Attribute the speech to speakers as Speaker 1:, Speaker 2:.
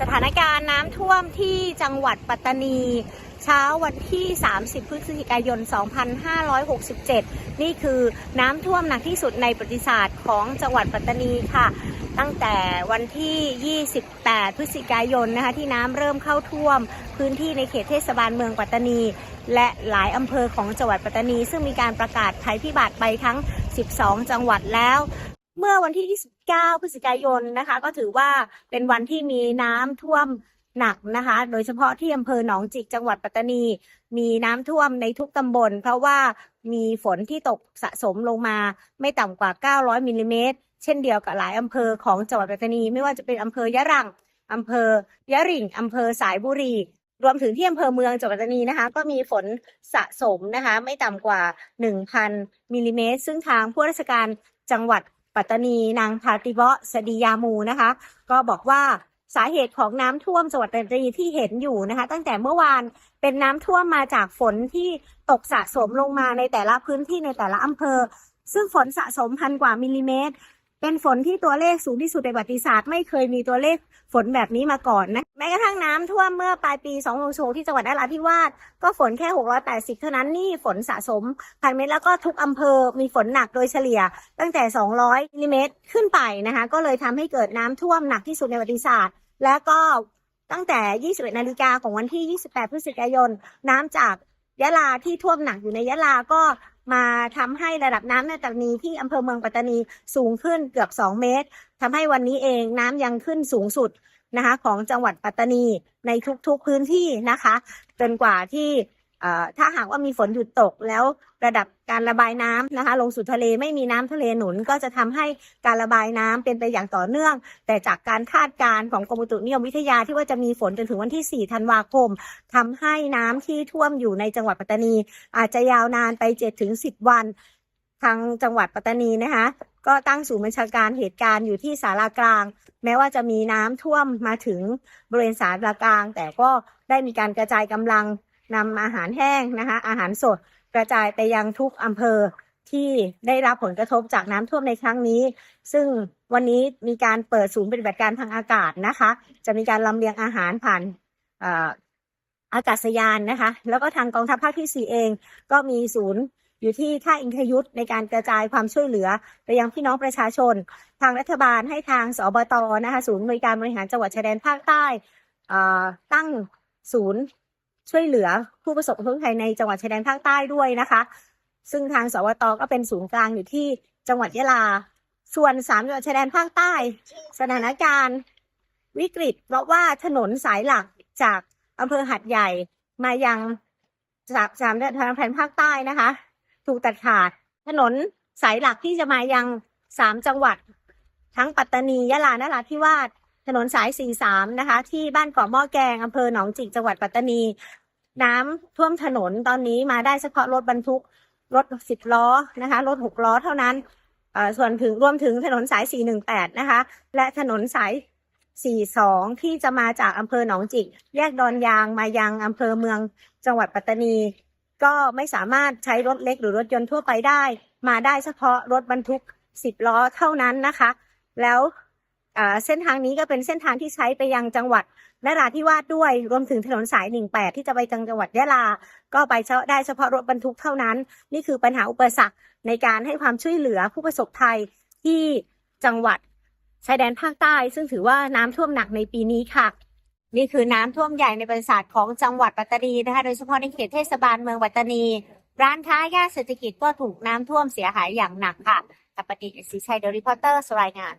Speaker 1: สถานการณ์น้ำท่วมที่จังหวัดปัตตานี เช้าวันที่ 30 พฤศจิกายน 2567 นี่คือน้ำท่วมหนักที่สุดในประวัติศาสตร์ของจังหวัดปัตตานีค่ะ ตั้งแต่วันที่ 28 พฤศจิกายนนะคะที่น้ำเริ่มเข้าท่วม พื้นที่ในเขตเทศบาลเมืองปัตตานี และหลายอำเภอของจังหวัดปัตตานี ซึ่งมีการประกาศภัยพิบัติไปทั้ง 12 จังหวัดแล้ว เมื่อวันที่ 29 พฤศจิกายนนะคะ ก็ถือว่าเป็นวันที่มีน้ำท่วมหนักนะคะ โดยเฉพาะที่อำเภอหนองจิกจังหวัดปัตตานี มีน้ำท่วมในทุกตำบล เพราะว่ามีฝนที่ตกสะสมลงมาไม่ต่ำกว่า 900มิลลิเมตร เช่นเดียวกับหลายอำเภอของจังหวัดปัตตานี ไม่ว่าจะเป็นอำเภอยะรังอำเภอยะริ่งอำเภอสายบุรี รวมถึงที่อำเภอเมืองจังหวัดปัตตานีนะคะ ก็มีฝนสะสมนะคะ ไม่ต่ำกว่า 1,000มิลลิเมตร ซึ่งทางผู้ราชการจังหวัด ปัตตานีนางพาติเวะสดียามูนะคะ ก็บอกว่าสาเหตุของน้ำท่วมจังหวัดปัตตานีที่เห็นอยู่นะคะ ตั้งแต่เมื่อวานเป็นน้ำท่วมมาจากฝนที่ตกสะสมลงมาในแต่ละพื้นที่ในแต่ละอำเภอ ซึ่งฝนสะสมพันกว่ามิลลิเมตร เป็นฝนที่ตัวเลขสูงที่สุดในประวัติศาสตร์ไม่เคยมีตัวเลขฝนแบบนี้มาก่อนนะแม้กระทั่งน้ำท่วมเมื่อปลายปี2016ที่จังหวัดนราธิวาสก็ฝนแค่ 680 เท่านั้นนี่ฝนสะสมพันเมตรแล้วก็ทุกอำเภอมีฝนหนักโดยเฉลี่ย ตั้งแต่ 200มิลลิเมตรขึ้นไปนะคะก็เลยทำให้เกิดน้ำท่วมหนักที่สุดในประวัติศาสตร์ แล้วก็ตั้งแต่ 21 นาฬิกาของวันที่ 28 พฤศจิกายน น้ำจากยะลาที่ท่วมหนักอยู่ในยะลาก็ มาทำให้ระดับน้ำในปัตตานีที่อำเภอเมืองปัตตานีสูงขึ้นเกือบ 2 เมตรทำให้วันนี้เองน้ำยังขึ้นสูงสุดนะคะของจังหวัดปัตตานีในทุกๆพื้นที่นะคะ จนกว่าที่ ถ้าหากว่ามีฝนหยุดตกแล้วระดับการระบายน้ำนะคะ ลงสู่ทะเลไม่มีน้ำทะเลหนุน ก็จะทำให้การระบายน้ำเป็นไปอย่างต่อเนื่อง แต่จากการคาดการณ์ของกรมอุตุนิยมวิทยาที่ว่าจะมีฝนจนถึงวันที่ 4 ธันวาคมทำให้น้ำที่ท่วมอยู่ในจังหวัดปัตตานี อาจจะยาวนานไป7ถึง10 วัน ทางจังหวัดปัตตานีนะคะก็ตั้งศูนย์บัญชาการเหตุการณ์อยู่ที่ศาลากลาง แม้ว่าจะมีน้ำท่วมมาถึงบริเวณศาลากลาง แต่ก็ได้มีการกระจายกำลัง นำอาหารแห้งนะคะอาหารสดกระจายไปยังทุกอำเภอที่ได้รับผลกระทบจากน้ำท่วมในครั้งนี้ ซึ่งวันนี้มีการเปิดศูนย์ปฏิบัติการทางอากาศนะคะ จะมีการลำเลียงอาหารผ่านอากาศยานนะคะ แล้วก็ทางกองทัพภาคที่ 4 เอง ก็มีศูนย์อยู่ที่ท่าอิงคยุทธในการกระจายความช่วยเหลือไปยังพี่น้องประชาชน ทางรัฐบาลให้ทางสบตนะคะศูนย์บริการบริหารจังหวัดชายแดนภาคใต้ตั้งศูนย์ ช่วยเหลือผู้ประสบภัยในจังหวัดชายแดนภาคใต้ด้วยนะคะ ซึ่งทางสวตก็เป็นศูนย์กลางอยู่ที่จังหวัดยะลา ส่วนสามจังหวัดชายแดนภาคใต้ สถานการณ์วิกฤต เพราะว่าถนนสายหลักจากอำเภอหัดใหญ่มายังสามสามจังหวัดทางแผนภาคใต้นะคะ ถูกตัดขาดถนนสายหลักที่จะมายังสามจังหวัด ทั้งปัตตานียะลานราธิวาส ถนนสาย 43 นะคะ ที่บ้านเกาะหม้อแกงอำเภอหนองจิกจังหวัดปัตตานี น้ำท่วมถนนตอนนี้มาได้เฉพาะรถบรรทุกรถ10ล้อนะคะรถ6ล้อเท่านั้นส่วนถึงรวมถึงถนนสาย 418 นะคะ และถนนสาย 42 ที่จะมาจากอำเภอหนองจิก แยกดอนยางมายังอำเภอเมืองจังหวัดปัตตานี ก็ไม่สามารถใช้รถเล็กหรือรถยนต์ทั่วไปได้ มาได้เฉพาะรถบรรทุก 10 ล้อเท่านั้นนะคะ แล้ว เส้นทางนี้ก็เป็นเส้นทางที่ใช้ไปยังจังหวัดนราธิวาสด้วย รวมถึงถนนสาย 18 ที่จะไปจังหวัดยะลา ก็ไปเฉพาได้เฉพาะรถบรรทุกเท่านั้น นี่คือปัญหาอุปสรรคในการให้ความช่วยเหลือผู้ประสบภัยที่จังหวัดชายแดนภาคใต้ ซึ่งถือว่าน้ำท่วมหนักในปีนี้ค่ะ นี่คือน้ำท่วมใหญ่ในประวัติศาสตร์ของจังหวัดปัตตานีนะคะ โดยเฉพาะในเขตเทศบาลเมืองปัตตานี ร้านค้าย่านเศรษฐกิจก็ถูกน้ำท่วมเสียหายอย่างหนักค่ะกับปฏิกิชัยเดลิพอเตอร์รายงาน